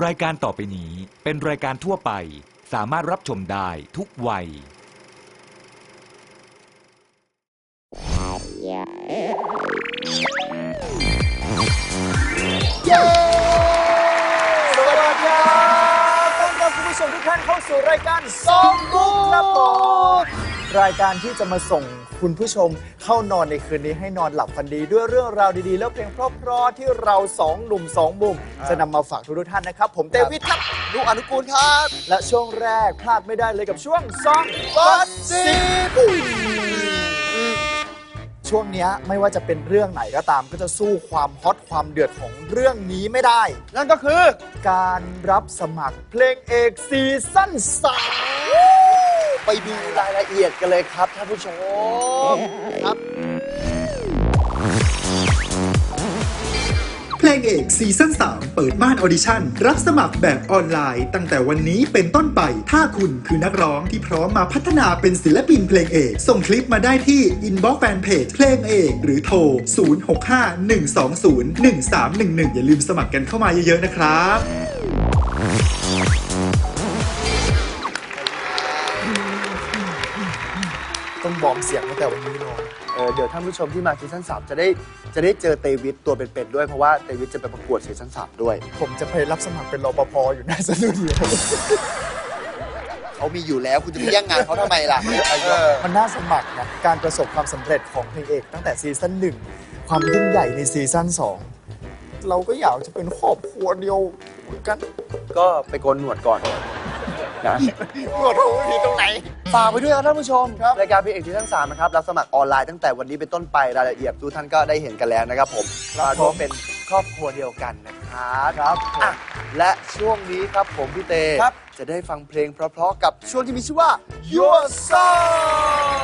รายการต่อไปนี้เป็นรายการทั่วไป สามารถรับชมได้ทุกวัย สวัสดีครับต้อนรับคุณผู้ชมทุกท่านเข้าสู่รายการซองบุ๊กครับผมรายการที่จะมาส่ง คุณผู้ชมเข้านอนในคืนนี้ให้นอนหลับฝันดีด้วยเรื่องราวดีๆ แล้วเพลงเพราะๆที่เราสองหนุ่มสองมุมจะนำมาฝากทุกๆท่านนะครับ ผมเตวิทครับนุอนุกูลครับ และช่วงแรกพลาดไม่ได้เลยกับช่วงซองบัสซีช่วงเนี้ยไม่ว่าจะเป็นเรื่องไหนก็ตามก็จะสู้ความฮอตความเดือดของเรื่องนี้ไม่ได้ นั่นก็คือการรับสมัครเพลงเอกซีซั่นสาม ไปดูรายละเอียดกันเลยครับท่านผู้ชมครับ เพลงเอกซีซั่น3 เปิดม่านออดิชั่น รับสมัครแบบออนไลน์ ตั้งแต่วันนี้เป็นต้นไป ถ้าคุณคือนักร้องที่พร้อมมาพัฒนาเป็นศิลปินเพลงเอก ส่งคลิปมาได้ที่ inbox fanpage เพลงเอก หรือโทร 0651201311 อย่าลืมสมัครกันเข้ามาเยอะๆนะครับ ต้องบอกเสียงตั้งแต่วันนี้เลยเออเดี๋ยวท่านผู้ชมที่มาซีซั่น3จะได้จะได้เจอเตวิทตัวเป็นๆด้วยเพราะว่าเตวิทจะไปประกวดซีซั่น3ด้วย ผมจะไปรับสมัครเป็นรปภอยู่หน้าสตูดิโอเขามีอยู่แล้วคุณจะไปแย่งงานเขาทำไมล่ะเออมันน่าสมัครนะการประสบความสำเร็จของเพลงเอก ตั้งแต่ซีซั่นหนึ่งความยิ่งใหญ่ในซีซั่นสองเราก็อยากจะเป็นครอบครัวเดียวเหมือนกัน ก็ไปโกนหนวดก่อน นะหนวดผมไม่มีตรงไหน ฝากไปด้วยครับท่านผู้ชมครับรายการเพลงเอกซีซั่น3นะครับรับสมัครออนไลน์ตั้งแต่วันนี้เป็นต้นไปรายละเอียดทุกท่านก็ได้เห็นกันแล้วนะครับผมเราก็เป็นครอบครัวเดียวกันนะครับครับอะและช่วงนี้ครับผมพี่เตครับ จะได้ฟังเพลงเพราะๆกับช่วงที่มีชื่อว่า Your Song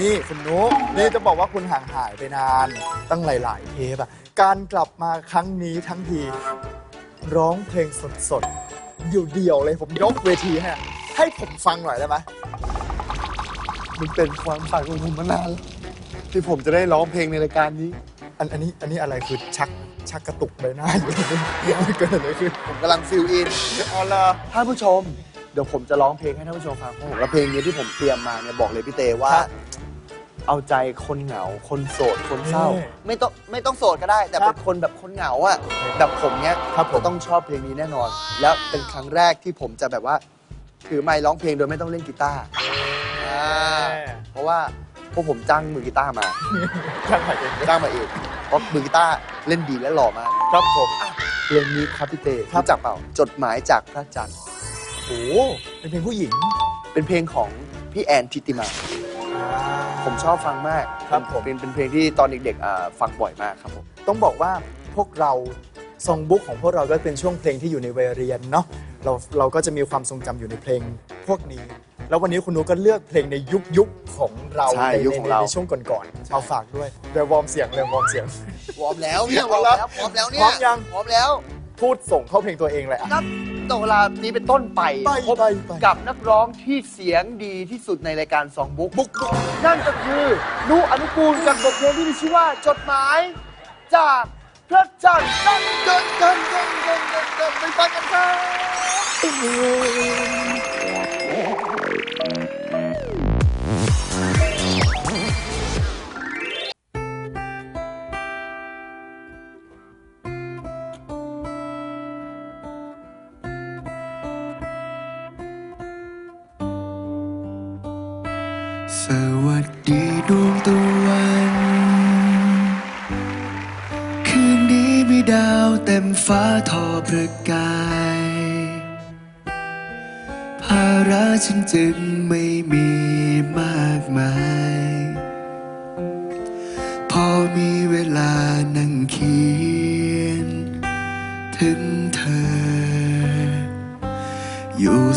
นี่คุณนุ๊กนี่จะบอกว่าคุณห่างหายไปนานตั้งหลาย ๆ เทปอะการกลับมาครั้งนี้ทั้งที ร้องเพลงสด ๆ เดี่ยวๆเลยผมยกเวทีให้อะให้ผมฟังหน่อยได้ไหมมันเป็นความฝันของผมมานานแล้วที่ผมจะได้ร้องเพลงในรายการนี้ อันอันนี้อันนี้อะไรคือชักชักกระตุกใบหน้าอยู่เกิดอะไรขึ้นผมกำลังฟิลอินเอาละท่านผู้ชม เดี๋ยวผมจะร้องเพลงให้ท่านผู้ชมฟังเพราะผมและเพลงนี้ที่ผมเตรียมมาเนี่ยบอกเลยพี่เตว่า เอาใจคนเหงา คนโสด คนเศร้า ไม่ต้องไม่ต้องโสดก็ได้ แต่เป็นคนแบบคนเหงาอะแบบผมเนี้ยครับผมก็ต้องชอบเพลงนี้แน่นอน แล้วเป็นครั้งแรกที่ผมจะแบบว่า ถือไมค์ร้องเพลงโดยไม่ต้องเล่นกีตาร์อ่าเพราะว่าพวกผมจ้างมือกีตาร์มาช่างหายใจจ้างมาเองเพราะมือกีตาร์เล่นดีและหล่อมากครับผมเพลงนี้ครับพี่เตครับรู้จักเปล่า จดหมายจากพระจันทร์โอ้โหเป็นเพลงผู้หญิง เป็นเพลงของพี่แอนทิติมา ผมชอบฟังมากครับผม เป็นเป็นเพลงที่ตอนเด็กๆอ่าฟังบ่อยมากครับผม ต้องบอกว่าพวกเราซองบุ๊กของพวกเราก็เป็นช่วงเพลงที่อยู่ในวัยเรียนเนาะเราเราก็จะมีความทรงจำอยู่ในเพลงพวกนี้ แล้ววันนี้คุณนุก็เลือกเพลงในยุคยุคของเราใช่ในยุคของเรา ในช่วงก่อนๆเอาฝากด้วยเดี๋ยววอร์มเสียงเดี๋ยววอร์มเสียง วอร์มแล้วเนี่ยวอเอาร์มละแล้วพร้อมแล้วเนี่พร้ยอมยัง พร้อมแล้ว พูดส่งเข้าเพลงตัวเองเลยอะนับ ต่อเวลานี้เป็นต้นไปไปพบไปไป กับนักร้องที่เสียงดีที่สุดในรายการสองบุ๊กบุ๊กนั่นก็คือนุอนุกูลกับบทเพลงที่มีชื่อว่าจดหมาย จากพระจันทร์กันกันกันกันกันกันกันไปฟังกันครับ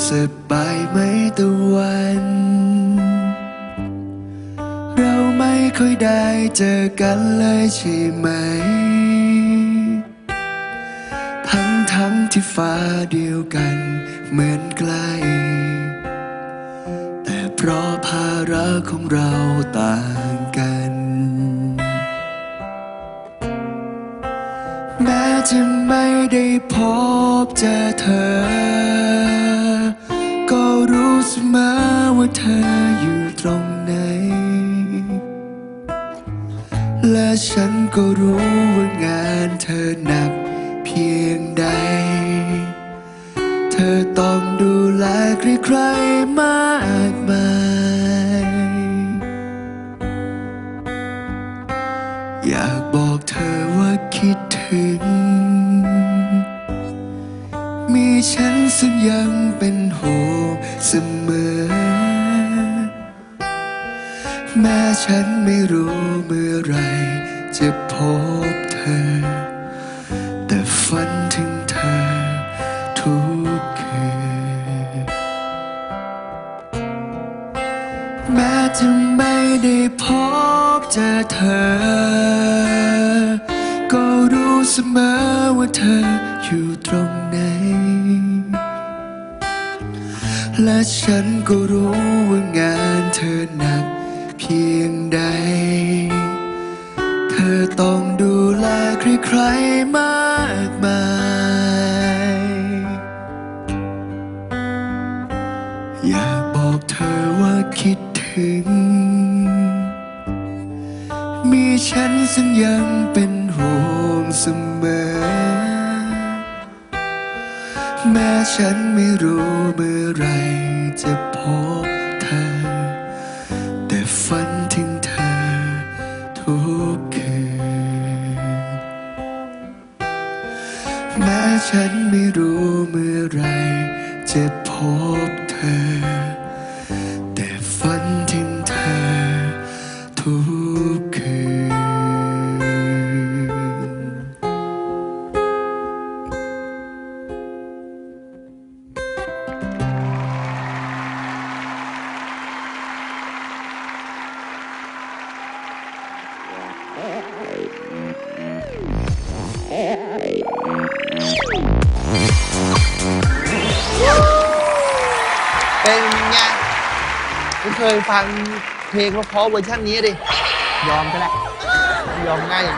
สบายไหมตะวัน เราไม่ค่อยได้เจอกันเลยใช่ไหม ทั้งทั้งที่ฟ้าเดียวกันเหมือนใกล แต่เพราะภาระของเราต่างกัน แม้จะไม่ได้พบเจอเธอ เสมอว่าเธออยู่ตรงไหน และฉันก็รู้ว่างานเธอหนักเพียงใด เธอต้องดูแลใครๆมากมาย อยากบอกเธอว่าคิดถึง มีฉันซึ่งยังเป็นห่วง เสมอ แม้ฉันไม่รู้เมื่อไรจะพบเธอ แต่ฝันถึงเธอทุกคืนแม้จะไม่ได้พบเจอเธอ ก็รู้เสมอว่าเธออยู่ตรงไหน และฉันก็รู้ว่างานเธอหนักเพียงใด เธอต้องดูแลใครๆมากมาย อยากบอกเธอว่าคิดถึง มีฉันซึ่งยังเป็นห่วงเสมอ แม้ฉันไม่รู้เมื่อไร กคืน แม้ฉันไม่รู้เมื่อไรจะพบเธอ งเพราะๆเวอร์ชันนี้ดิ ยอมก็ได้ ยอมง่ายอย่าง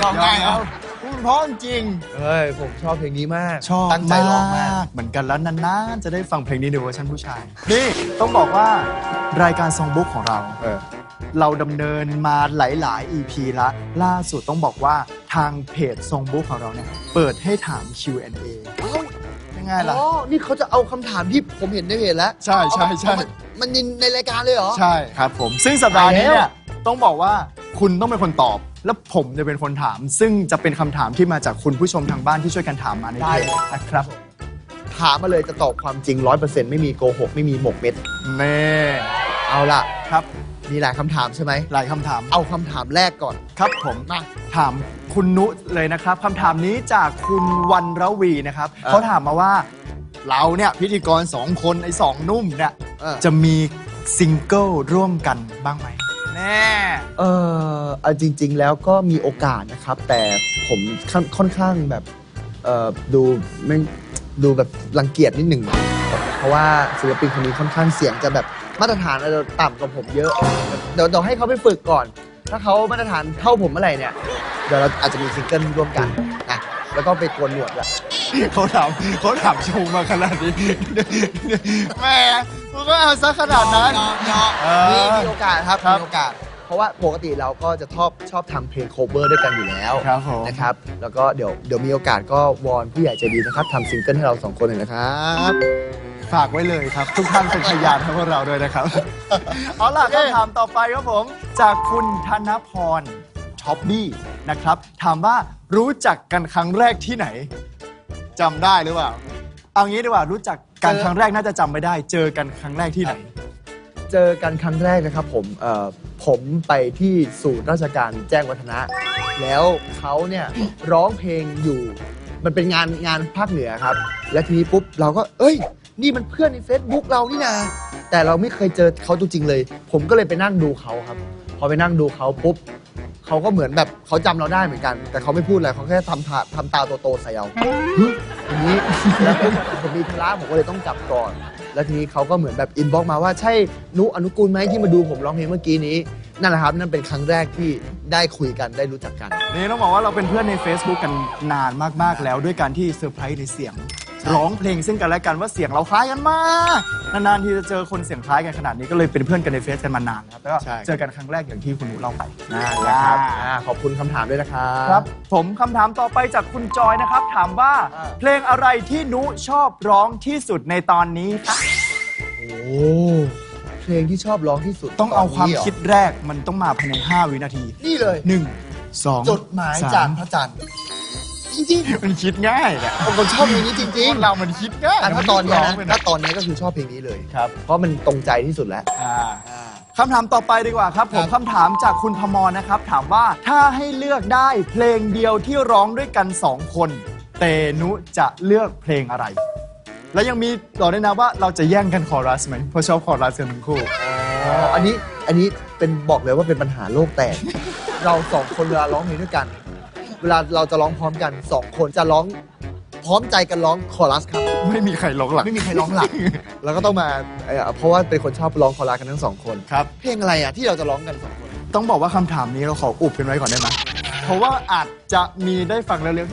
ยอมง่ายเอาคุณเพราะจริงเฮ้ย ผมชอบเพลงนี้มาก ชอบตั้งใจร้องมาก เหมือนกันแล้วนานๆ จะได้ฟังเพลงนี้ในเวอร์ชันผู้ชาย นี่ต้องบอกว่ารายการซองบุ๊กของเรา เออ เราดำเนินมาหลาย ๆ EP ละล่าสุดต้องบอกว่าทางเพจซองบุ๊กของเราเนี่ย เปิดให้ถาม Q&A ยังไงล่ะ อ๋อ นี่เขาจะเอาคำถามที่ผมเห็นในเพจแล้วใช่ใช่ใช่เอามามันในในรายการเลยเหรอ ใช่ครับผม ซึ่งสัปดาห์นี้ไปแล้วเนี่ยต้องบอกว่าคุณต้องเป็นคนตอบ แล้วผมจะเป็นคนถาม ซึ่งจะเป็นคำถามที่มาจากคุณผู้ชมทางบ้านที่ช่วยกันถามมาในเพจนะครับถามมาเลยจะตอบความจริง100%ไม่มีโกหก ไม่มีหมกเม็ด เน่เอาล่ะ ครับ มีหลายคำถามใช่ไหม หลายคำถาม เอาคำถามแรกก่อน ครับผมมาถามคุณนุเลยนะครับคำถามนี้จากคุณวันระวีนะครับอะเขาถามมาว่า เราเนี่ยพิธีกรสองคนไอ้สองนุ่มเนี่ยเออจะมีซิงเกิลร่วมกันบ้างไหมแน่ เออเอาจริง ๆ แล้วก็มีโอกาสนะครับ แต่ผมค่อนค่อนข้างแบบเอ่อดูไม่ดูแบบรังเกียจนิดหนึ่ง เพราะว่าศิลปินคนนี้ค่อนข้างเสียงจะแบบ มาตรฐานอาจจะต่ำกว่าผมเยอะ เดี๋ยวเดี๋ยวให้เขาไปฝึกก่อน ถ้าเขามาตรฐานเท่าผมเมื่อไหร่เนี่ย เดี๋ยวเราอาจจะมีซิงเกิลร่วมกันนะแล้วก็ไปโกนหนวดด้วย เขาถามเขาถามชงมาขนาดนี้แหม่มึงก็เอาซะขนาดนั้นเออมีมีโอกาสครับ ครับมีโอกาส เพราะว่าปกติเราก็จะชอบชอบทำเพลงโคเวอร์ด้วยกันอยู่แล้วครับผม นะครับ แล้วก็เดี๋ยวเดี๋ยวมีโอกาสก็วอนผู้ใหญ่ใจดีนะครับทำซิงเกิลให้เราสองคนหน่อยนะครับ ฝากไว้เลยครับ ทุกท่านเป็นพยานให้พวกเราด้วยนะครับ เอาล่ะคำถามต่อไปครับผม จากคุณธนพรช็อปปี้นะครับถามว่ารู้จักกันครั้งแรกที่ไหนจำได้หรือเปล่า เอางี้ดีกว่ารู้จักกันเจอครั้งแรกน่าจะจำไม่ได้ เจอกันครั้งแรกที่ไหน เจอกันครั้งแรกนะครับผมเอ่อผมไปที่ศูนย์ราชการแจ้งวัฒนะ แล้วเขาเนี่ยร้องเพลงอยู่ มันเป็นงานงานภาคเหนือครับ และทีนี้ปุ๊บเราก็ เอ้ย นี่มันเพื่อนใน Facebook เรานี่นาแต่เราไม่เคยเจอเขาตัวจริงเลย ผมก็เลยไปนั่งดูเขาครับ พอไปนั่งดูเขาปุ๊บเขาก็เหมือนแบบเขาจำเราได้เหมือนกัน แต่เขาไม่พูดอะไรเขาแค่ทำตาทำตาโตๆใส่เราฮึทีนี้แล้วผมมีธุระผมก็เลยต้องกลับก่อน แล้วทีนี้เขาก็เหมือนแบบอินบ็อกมาว่าใช่นุอนุกูลไหมที่มาดูผมร้องเพลงเมื่อกี้นี้นั่นแหละครับนั่นเป็นครั้งแรกที่ได้คุยกันได้รู้จักกัน นี่ต้องบอกว่าเราเป็นเพื่อนใน Facebook กันนานมากๆแล้วด้วยการที่เซอร์ไพรส์ในเสียง ร้องเพลงซึ่งกันและกันว่าเสียงเราคล้ายกันมากนานๆที่จะเจอคนเสียงคล้ายกันขนาดนี้ก็เลยเป็นเพื่อนกันในเฟซกันมานานครับแล้วก็ใช่ เจอกันครั้งแรกอย่างที่คุณหนูเล่าไปนั่นแหละครับอ่าขอบคุณคำถามด้วยนะครับครับผมคำถามต่อไปจากคุณจอยนะครับ ถามว่าอ่า เพลงอะไรที่หนุชอบร้องที่สุดในตอนนี้คะโอ้เพลงที่ชอบร้องที่สุดต้องเอาความตนนี้หรคิดแรกมันต้องมาภายใน 5 วินาที นี่เลย 1 2 จดหมายจากพระจันทร์ จริงมันคิดง่ายแหละๆผมชอบเพลงนี้จริงคนเรามันคิดง่ายๆอะถ้าตอนเนี้ยร้นะงไปถ้าตอนนี้ก็คือชอบเพลงนี้เลย ครับเพราะมันตรงใจที่สุดแล้ว อ่า คำถามต่อไปดีกว่าครับ ผมคำถามจากคุณพมรนะครับ ถามว่าถ้าให้เลือกได้เพลงเดียวที่ร้องด้วยกัน 2 คน เตนุจะเลือกเพลงอะไร และยังมีต่อด้วยนะว่าเราจะแย่งกันคอรัสไหมเพราะชอบคอรัสกันทั้งคู่ อ๋ออันนี้อันนี้เป็นบอกเลยว่าเป็นปัญหาโลกแตก เราสองคนเวลาร้องเพลงด้วยกัน เวลาเราจะร้องพร้อมกันสองคนจะร้องพร้อมใจกันร้องคอรัสครับ ไม่มีใครร้องหลังไม่มีใครร้องหลักเราก็ต้องมาเอ่อเพราะว่าเป็นคนชอบร้องคอรัสกันทั้งสองคน ครับ เพลงอะไรอะที่เราจะร้องกันสองคน ต้องบอกว่าคำถามนี้เราขออุบกันไว้ก่อนได้ไหมเพราะว่าอาจจะมีได้ฟังเร็ว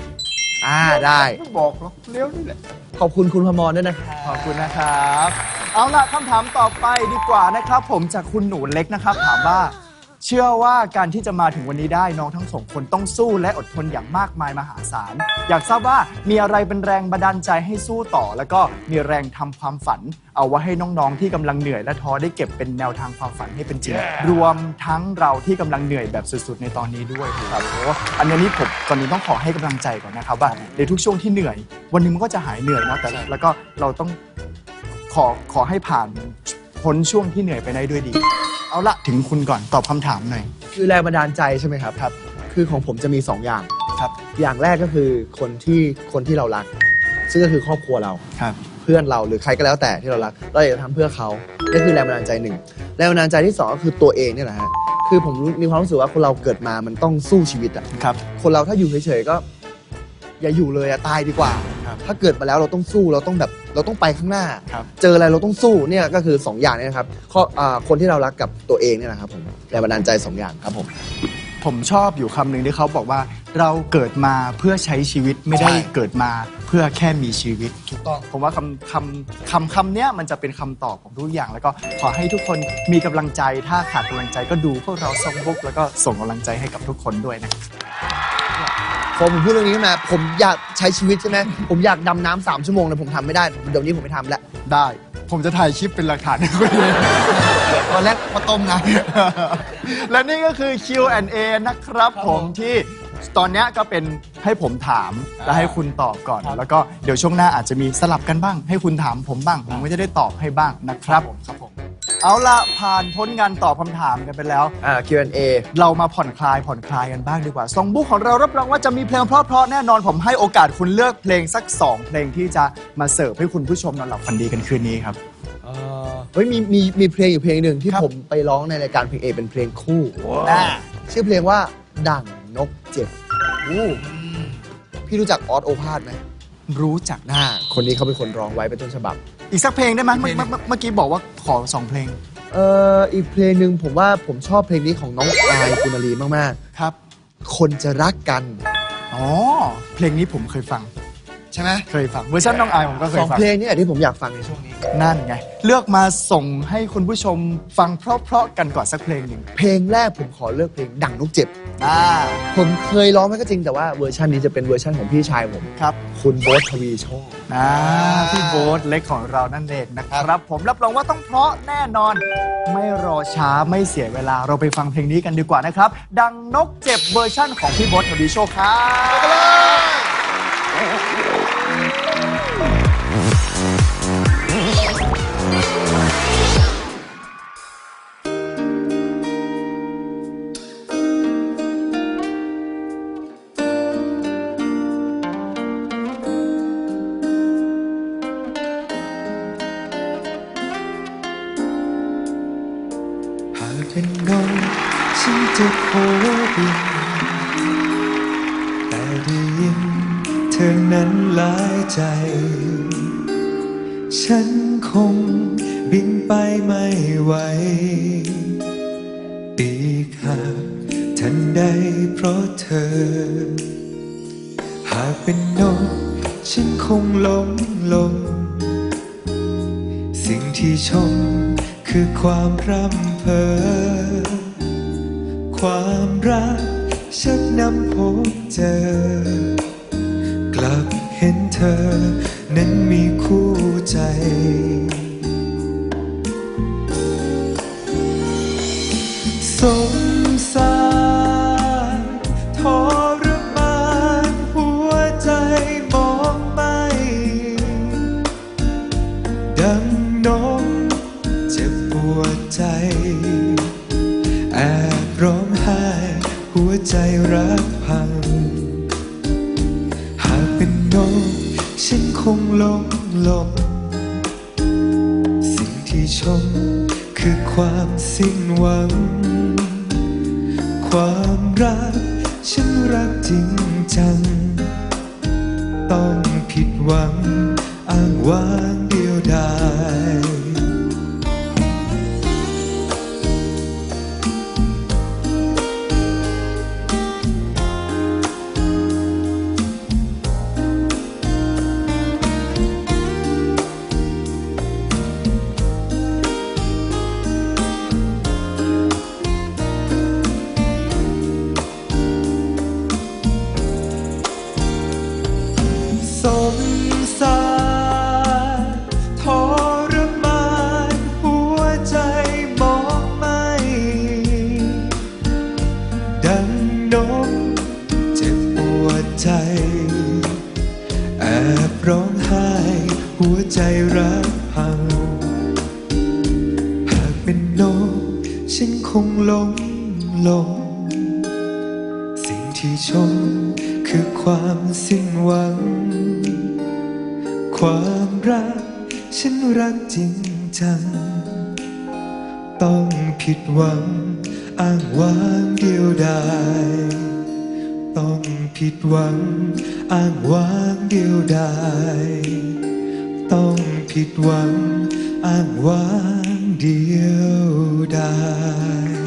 อ่าได้ ๆไม่บอกหรอกเร็วนี่แหละ ขอบคุณคุณพมรด้วยนะครับขอบคุณนะครับ เอาล่ะคำถามต่อไปดีกว่านะครับ ผมจากคุณหนูเล็กนะครับ ถามว่า เชื่อว่าการที่จะมาถึงวันนี้ได้น้องทั้งสองคนต้องสู้และอดทนอย่างมากมายมหาศาล อยากทราบว่ามีอะไรเป็นแรงบันดาลใจให้สู้ต่อ แล้วก็มีแรงทำความฝัน เอาไว้ให้น้องๆที่กำลังเหนื่อยและท้อได้เก็บเป็นแนวทางความฝันให้เป็นจริงรวมทั้งเราที่กำลังเหนื่อยแบบสุดๆในตอนนี้ด้วยครับโอ้อันนี้ผมก่อนนี้ต้องขอให้กำลังใจก่อนนะครับว่าในทุกช่วงที่เหนื่อย วันหนึงมันก็จะหายเหนื่อยเนาะแต่แล้วก็เราต้องขอขอให้ผ่านพ้นช่วงที่เหนื่อยไปได้ด้วยดี เอาละถึงคุณก่อนตอบคำถามหน่อย คือแรงบันดาลใจใช่ไหมครับครับ คือของผมจะมี 2 อย่าง ครับ อย่างแรกก็คือคนที่คนที่เรารัก ซึ่งก็คือครอบครัวเรา ครับ เพื่อนเราหรือใครก็แล้วแต่ที่เรารัก เราอยากจะทำเพื่อเขานี่คือแรงบันดาลใจหนึ่งแรงบันดาลใจที่สองก็คือตัวเองเนี่ยแหละฮะคือผมรู้มีความรู้สึกว่าคนเราเกิดมามันต้องสู้ชีวิตอะ ครับ คนเราถ้าอยู่เฉยๆก็ อย่าอยู่เลยอะตายดีกว่า ครับถ้าเกิดมาแล้วเราต้องสู้เราต้องแบบเราต้องไปข้างหน้า ครับเจออะไรเราต้องสู้เนี่ยก็คือ 2 อย่างเนี้นะครับข้ออ่าคนที่เรารักกับตัวเองเนี่ยนะครับผมแรงบันดาลใจ 2 อย่างครับผม ผมชอบอยู่คำหนึ่งที่เขาบอกว่าเราเกิดมาเพื่อใช้ชีวิตไม่ได้ใช่ เกิดมาเพื่อแค่มีชีวิต ถูกต้อง ผมว่าคำคำคำคำเนี้ยมันจะเป็นคำตอบของทุกอย่าง แล้วก็ขอให้ทุกคนมีกำลังใจถ้าขาดกำลังใจก็ดูพวกเราส่งบุกแล้วก็ส่งกำลังใจให้กับทุกคนด้วยนะครับ พอผมพูดเรื่องนี้ขึ้นมา ผมอยากใช้ชีวิตใช่ไหม ผมอยากดำน้ำสามชั่วโมงแต่ผมทำไม่ได้ เดี๋ยวนี้ผมไม่ทำแล้ว ได้ ผมจะถ่ายคลิปเป็นหลักฐานให้คุณเลย ตอนแรกมาต้มนะ และนี่ก็คือ Q&A นะครับผมที่ตอนเนี้ยก็เป็นให้ผมถามและให้คุณตอบก่อน แล้วก็เดี๋ยวช่วงหน้าอาจจะมีสลับกันบ้าง ให้คุณถามผมบ้าง ผมก็จะได้ตอบให้บ้างนะครับครับผม เอาละผ่านพ้นงานตอบคำถามกันไปแล้ว อ่า Q&A เรามาผ่อนคลายผ่อนคลายกันบ้างดีกว่าซองบุ๊กของเรารับรองว่าจะมีเพลงเพราะๆแน่นอนผมให้โอกาสคุณเลือกเพลงสัก 2 เพลงที่จะมาเสิร์ฟให้คุณผู้ชมนอนหลับฝันดีกันคืนนี้ครับ เฮ้ยมีมีมีเพลงอยู่เพลงหนึ่งที่ครับ ผมไปร้องในรายการเพลงเอเป็นเพลงคู่ อ่าชื่อเพลงว่าดั่งนกเจ็บอู้พี่รู้จักออสโอภาสไหมรู้จักหน้าคนนี้เขาเป็นคนร้องไว้เป็นต้นฉบับ อีกสักเพลงได้ไหมเมื่อเมื่อเมื่อเมื่อกี้บอกว่าขอสองเพลง เอ่ออีกเพลงหนึ่งผมว่าผมชอบเพลงนี้ของน้องอายกุณลีมากครับ ๆ คนจะรักกัน อ๋อ เพลงนี้ผมเคยฟัง ใช่ไหมเคยฟังเวอร์ชันน้องอายผมก็เคสยองฟัง เพลงนี้แหละที่ผมอยากฟังในช่วงนี้ นั่นไง เลือกมาส่งให้คุณผู้ชมฟังเพราะๆกันก่อนสักเพลงหนึ่งเพลงแรกผมขอเลือกเพลงดั่งนกเจ็บ อ่าผมเคยร้องไว้ก็จริงแต่ว่าเวอร์ชันนี้จะเป็นเวอร์ชันของพี่ชายผม ครับ คุณโบ๊ททวีโชค อ่าพี่โบ๊ทเล็กของเรานั่นเองนะครับ ผมรับรองว่าต้องเพราะแน่นอน ไม่รอช้าไม่เสียเวลาเราไปฟังเพลงนี้กันดีกว่านะครับ ดังนกเจ็บเวอร์ชั่นของพี่โบ๊ททวีโชคครับ ไปไม่ไหว ปีกหักทันใดเพราะเธอ หากเป็นนกฉันคงหลงลง สิ่งที่ชมคือความรำเพอ ความรักฉันนำพบเจอ กลับเห็นเธอนั้นมีคู่ใจ สงสารทรมานหัวใจมองไม่ดังนกเจ็บปวดใจ แอบร้องไห้หัวใจรักพัง หากเป็นนกฉันคงหลงหลงสิ่งที่ชมคือความสิ้นหวัง ความรัก ฉันรักจริงจัง ต้องผิดหวังอ้างว้างเดียวดาย จริงจัง ต้องผิดหวัง อ้างว้างเดียวดายต้องผิดหวัง อ้างว้างเดียวดายต้องผิดหวัง อ้างว้างเดียวดาย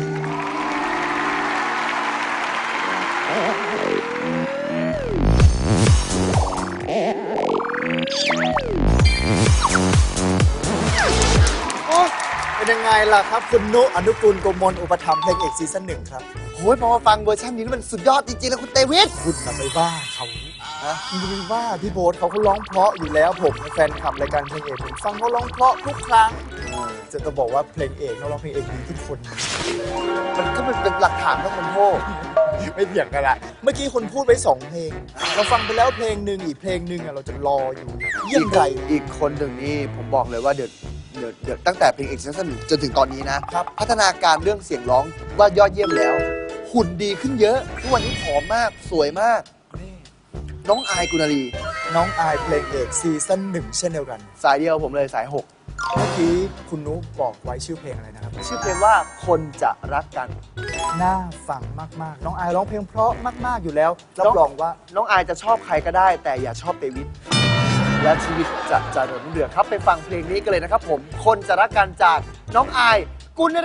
เป็นยังไงล่ะครับ คุณนุอนุกูลโกมลอุปถัมภ์เพลงเอกซีซั่นหนึ่งครับโอ้ยพอมาฟังเวอร์ชันนี้แล้วมันสุดยอดจริงๆแล้วคุณเตวิทคุณน่ะไปว่าเขาฮะคุณจะไปว่าพี่โบ๊ทเขาเขาร้องเพราะอยู่แล้วผมเป็นแฟนคลับรายการเพลงเอกผมฟังเขาร้องเพราะทุกครั้งจะต้องบอกว่าเพลงเอกเขาร้องเพลงเอกดีทุกคน มันก็เป็นเป็นหลักฐานต้องมันโทษไม่เถียงกันละเมื่อกี้คุณพูดไปสองเพลง เราฟังไปแล้วเพลงหนึ่งอีกเพลงหนึ่งอะเราจะรออยู่เยี่ยมไรอีกคนหนึ่งนี่ผมบอกเลยว่าเดือด เดือดเดือดตั้งแต่เพลงเอกซ์นจนถึงตอนนี้นะ ครับพัฒนาการเรื่องเสียงร้องว่ายอดเยี่ยมแล้ว หุ่นดีขึ้นเยอะทุกวันนี้ผอมมากสวยมากน้องอายกุณาลีน้องอายเพลงเอกซีซั่นหนึ่งเช่นเดียวกัน สายเดียวผมเลยสายหกเมื่อกี้คุณนุบอกไว้ชื่อเพลงอะไรนะครับ ชื่อเพลงว่าคนจะรักกัน น่าฟังมากๆ น้องอายร้องเพลงเพราะมาก ๆ อยู่แล้ว รับรองว่า น้องอายจะชอบใครก็ได้ แต่อย่าชอบเตวิท และชีวิตจะเจะริญรุ่งเรืองครับไปฟังเพลงนี้กันเลยนะครับผมคนจะรักกันจากน้องอายกุณา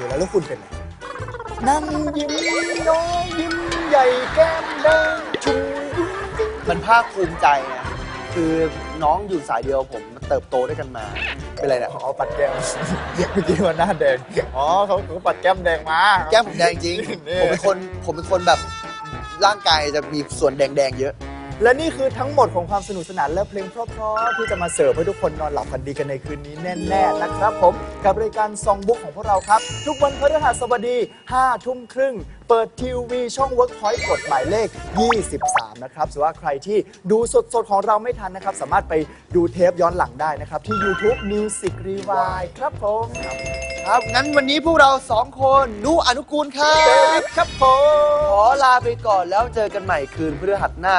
ราะมากเลยแล้วแล้วคุณเป็นไงนั่งยิ้มน้อยยิ้มใหญ่แก้มแดงชุ่มยิ้มยิ้มมันภาคภูมิใจนะคือน้องอยู่สายเดียวผมเติบโตด้วยกันมา เป็นไรเนี่ยอ๋อปัดแก้มเมื่อกี้มันหน้าแดงอ๋อเขาเขาปัดแก้มแดงมาแก้มผมแดงจริงนี่ผมเป็นคนผมเป็นคนแบบร่างกายจะมีส่วนแดงๆเยอะ และนี่คือทั้งหมดของความสนุกสนานและเพลงเพราะๆที่จะมาเสิร์ฟให้ทุกคนนอนหลับฝันดีกันในคืนนี้แน่ๆนะครับผมกับรายการซองบุ๊กของพวกเราครับ ทุกวันพฤหัสบดี5ทุ่มครึ่งเปิดทีวีช่อง Workpoint กดหมายเลข 23 นะครับส่วนว่าใครที่ดูสดๆ ของเราไม่ทันนะครับ สามารถไปดูเทปย้อนหลังได้นะครับ ที่ YouTube Music Rewind ครับผมครับ งั้นวันนี้พวกเราสองคนนุอนุกูลครัเดบวิดครับผม ขอลาไปก่อนแล้วเจอกันใหม่คืนพฤหัสหน้า